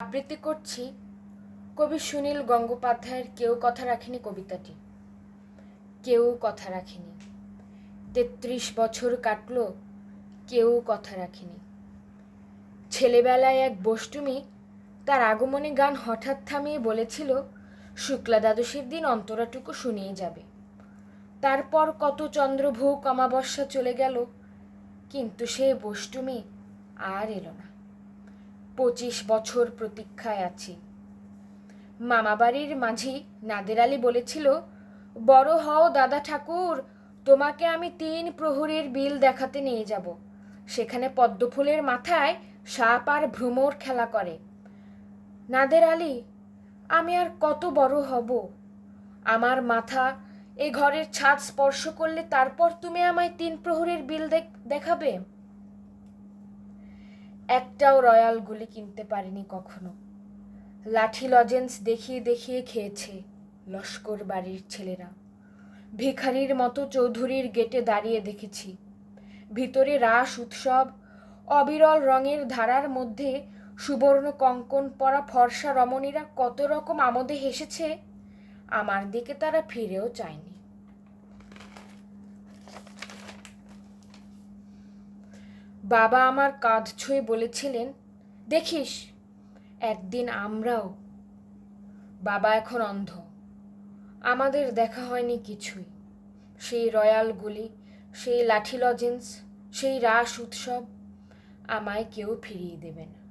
আবৃত্তি করছি। কবি সুনীল গঙ্গোপাধ্যায়ের কেউ কথা রাখেনি কবিতাটি। কেউ কথা রাখেনি। তেত্রিশ বছর কাটলো, কেউ কথা রাখেনি। ছেলেবেলায় এক বষ্টুমি তার আগমনে গান হঠাৎ থামিয়ে বলেছিল শুক্লা দ্বাদশীর দিন অন্তরাটুকু শুনিয়ে যাবে। তারপর কত চন্দ্রভৌক অমাবস্যা চলে গেল, কিন্তু সে বষ্টুমি আর এলো না। পঁচিশ বছর প্রতীক্ষায় আছি। মামাবাড়ির মাঝি নাদের আলী বলেছিল, বড় হও দাদা ঠাকুর, তোমাকে আমি তিন প্রহরের বিল দেখাতে নিয়ে যাব। সেখানে পদ্মফুলের মাথায় সাপ আর ভ্রমর খেলা করে। নাদের আলী, আমি আর কত বড় হব? আমার মাথা এ ঘরের ছাদ স্পর্শ করলে তারপর তুমি আমায় তিন প্রহরের বিল দেখ- দেখাবে? একটাও রয়্যাল গুলি কিনতে পারিনি কখনো। লাঠি লজেন্স দেখিয়ে দেখিয়ে খেয়েছে লস্কর বাড়ির ছেলেরা। ভিখারির মতো চৌধুরীর গেটে দাঁড়িয়ে দেখেছি। ভিতরে রাস উৎসব, অবিরল রঙের ধারার মধ্যে সুবর্ণ কঙ্কন পরা ফর্সা রমণীরা কত রকম আমোদে হেসেছে, আমার দিকে তারা ফিরেও চায়নি। বাবা আমার কাঁধ ছুঁয়ে বলেছিলেন, দেখিস, একদিন আমরাও বাবা এখন অন্ধ। আমাদের দেখা হয়নি কিছুই। সেই রয়্যাল গুলি, সেই লাঠি লজেন্স, সেই রাস উৎসব আমায় কেউ ফিরিয়ে দেবে না।